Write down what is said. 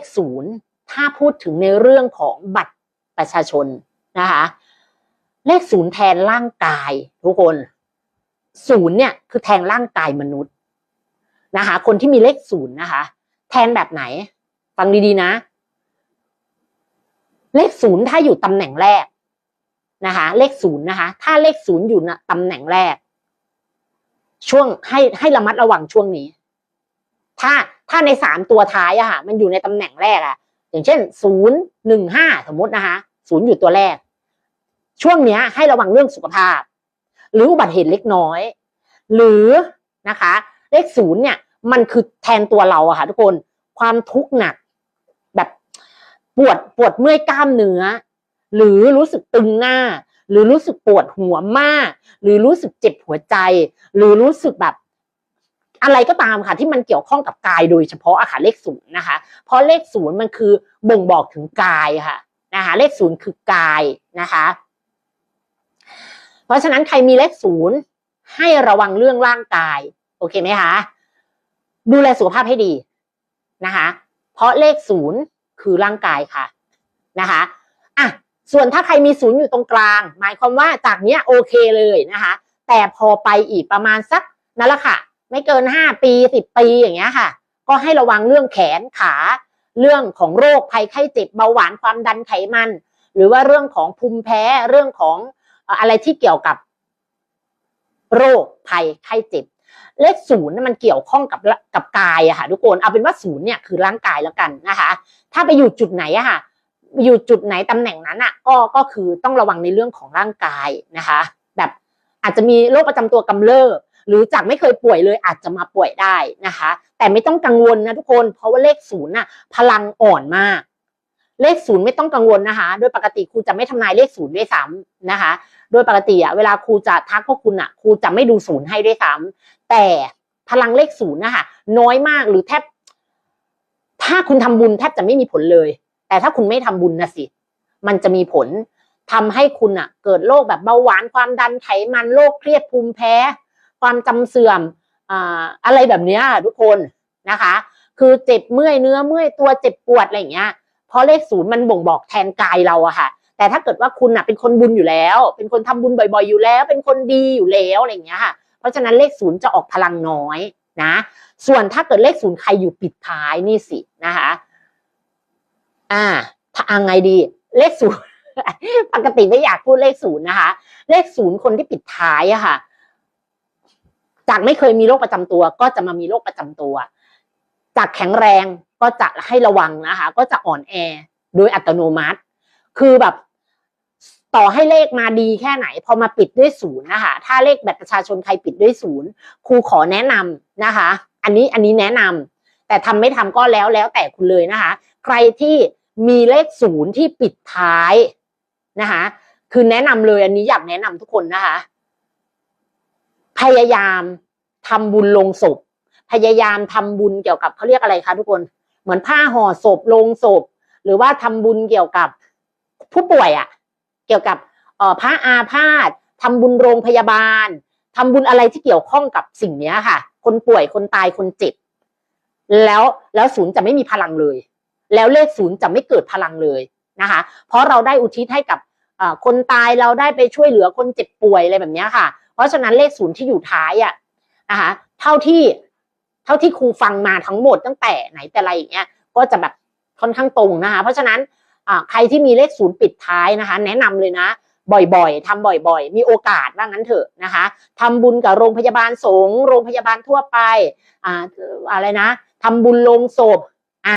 ขศูนย์ถ้าพูดถึงในเรื่องของบัตรประชาชนนะคะ เลขศูนย์แทนร่างกายทุกคนศูนย์เนี่ยคือแทนร่างกายมนุษย์นะคะ คนที่มีเลขศูนย์นะคะ แทนแบบไหน ฟังดีๆนะ เลขศูนย์ถ้าอยู่ตำแหน่งแรกนะคะ เลขศูนย์นะคะ ถ้าเลขศูนย์อยู่นะตำแหน่งแรก ช่วงให้ให้ระมัดระวังช่วงนี้ ถ้าถ้าในสามตัวท้ายอะค่ะมันอยู่ในตำแหน่งแรกอะอย่างเช่นศูนย์หนึ่งห้าสมมตินะคะศูนย์อยู่ตัวแรก ช่วงเนี้ยให้ระวังเรื่องสุขภาพ หรืออุบัติเหตุเล็กน้อย หรือนะคะ เลขศูนย์เนี่ย มันคือแทนตัวเราอะค่ะทุกคนความทุกข์หนัก แบบปวดปวดเมื่อยกล้ามเนื้อ หรือรู้สึกตึงหน้า หรือรู้สึกปวดหัวมาก หรือรู้สึกเจ็บหัวใจ หรือรู้สึกแบบ อะไรก็ตามค่ะที่มันเกี่ยวข้องกับกายโดยเฉพาะอะค่ะเลขศูนย์นะคะ เพราะเลขศูนย์มันคือบ่งบอกถึงกายค่ะนะคะเลขศูนย์คือกายนะคะ เพราะฉะนั้นใครมีเลขศูนย์ให้ระวังเรื่องร่างกาย โอเคไหมคะดูแลสุขภาพให้ดีนะคะ เพราะเลขศูนย์คือร่างกายค่ะนะคะอะส่วนถ้าใครมีศูนย์อยู่ตรงกลาง หมายความว่าจากเนี้ยโอเคเลยนะคะ แต่พอไปอีกประมาณสักนั่นแหละค่ะ ไม่เกินห้าปีสิบปีอย่างเงี้ยค่ะ ก็ให้ระวังเรื่องแขนขา เรื่องของโรคภัยไข้เจ็บเบาหวานความดันไขมัน หรือว่าเรื่องของภูมิแพ้เรื่องของอะไรที่เกี่ยวกับ โรคภัยไข้เจ็บเลขศูนย์มันเกี่ยวข้องกับกับกายอะค่ะทุกคนเอาเป็นว่าศูนย์เนี่ยคือร่างกายแล้วกันนะคะ ถ้าไปอยู่จุดไหนอะค่ะ อยู่จุดไหนตำแหน่งนั้นอะก็ก็คือต้องระวังในเรื่องของร่างกายนะคะ แบบอาจจะมีโรคประจำตัวกำเริบ หรือจากไม่เคยป่วยเลยอาจจะมาป่วยได้นะคะ แต่ไม่ต้องกังวลนะทุกคน เพราะว่าเลขศูนย์น่ะพลังอ่อนมาก เลขศูนย์ไม่ต้องกังวลนะคะ โดยปกติครูจะไม่ทำนายเลขศูนย์ด้วยซ้ำนะคะ โดยปกติอะเวลาครูจะทักพวกคุณอะครูจะไม่ดูศูนย์ให้ด้วยซ้ำแต่พลังเลขศูนย์นะคะน้อยมากหรือแทบ ถ้าคุณทำบุญแทบจะไม่มีผลเลย แต่ถ้าคุณไม่ทำบุญนะสิมันจะมีผลทำให้คุณอะเกิดโรคแบบเบาหวานความดันไขมันโรคเครียดภูมิแพ้ ความจำเสื่อมอะไรแบบนี้ทุกคนนะคะ คือเจ็บเมื่อยเนื้อเมื่อยตัวเจ็บปวดอะไรอย่างเงี้ยเพราะเลขศูนย์มันบ่งบอกแทนกายเราอะค่ะ แต่ถ้าเกิดว่าคุณอะเป็นคนบุญอยู่แล้ว เป็นคนทำบุญบ่อย ๆอยู่แล้ว เป็นคนดีอยู่แล้วอะไรอย่างเงี้ยค่ะ เพราะฉะนั้นเลขศูนย์จะออกพลังน้อยนะ ส่วนถ้าเกิดเลขศูนย์ใครอยู่ปิดท้ายนี่สินะคะ อ่าถ้าอังไงดี เลขศูนย์ปกติไม่อยากพูดเลขศูนย์นะคะ เลขศูนย์คนที่ปิดท้ายอะค่ะ จากไม่เคยมีโรคประจำตัว ก็จะมามีโรคประจำตัว จากแข็งแรงก็จะให้ระวังนะคะ ก็จะอ่อนแอโดยอัตโนมัติ คือแบบต่อให้เลขมาดีแค่ไหน พอมาปิดด้วยศูนย์นะคะ ถ้าเลขบัตรประชาชนใครปิดด้วยศูนย์ครูขอแนะนำนะคะ อันนี้อันนี้แนะนำแต่ทำไม่ทำก็แล้วแล้วแต่คุณเลยนะคะ ใครที่มีเลขศูนย์ที่ปิดท้ายนะคะ คือแนะนำเลยอันนี้อยากแนะนำทุกคนนะคะ พยายามทำบุญลงศพ พยายามทำบุญเกี่ยวกับเขาเรียกอะไรคะทุกคน เหมือนผ้าห่อศพลงศพ หรือว่าทำบุญเกี่ยวกับผู้ป่วยอะ่ะ เกี่ยวกับเอ่อพระอาพาธทำบุญโรงพยาบาลทำบุญอะไรที่เกี่ยวข้องกับสิ่งเนี้ยค่ะ คนป่วยคนตายคนเจ็บแล้วแล้วศูนย์จะไม่มีพลังเลย แล้วเลขศูนย์จะไม่เกิดพลังเลยนะคะ เพราะเราได้อุทิศให้กับคนตายเราได้ไปช่วยเหลือคนเจ็บป่วยอะไรแบบนี้ค่ะ เพราะฉะนั้นเลขศูนย์ที่อยู่ท้ายอะนะคะเท่าที่เท่าที่ครูฟังมาทั้งหมดตั้งแต่ไหนแต่ไรอย่างเงี้ยก็จะแบบค่อนข้างตรงนะคะ เพราะฉะนั้นใครที่มีเลขศูนย์ปิดท้ายนะคะ แนะนำเลยนะ บ่อยๆทำบ่อยๆ มีโอกาสว่างั้นเถอะนะคะทำบุญกับโรงพยาบาลสงฆ์โรงพยาบาลทั่วไปอ่าอะไรนะทำบุญลงศพ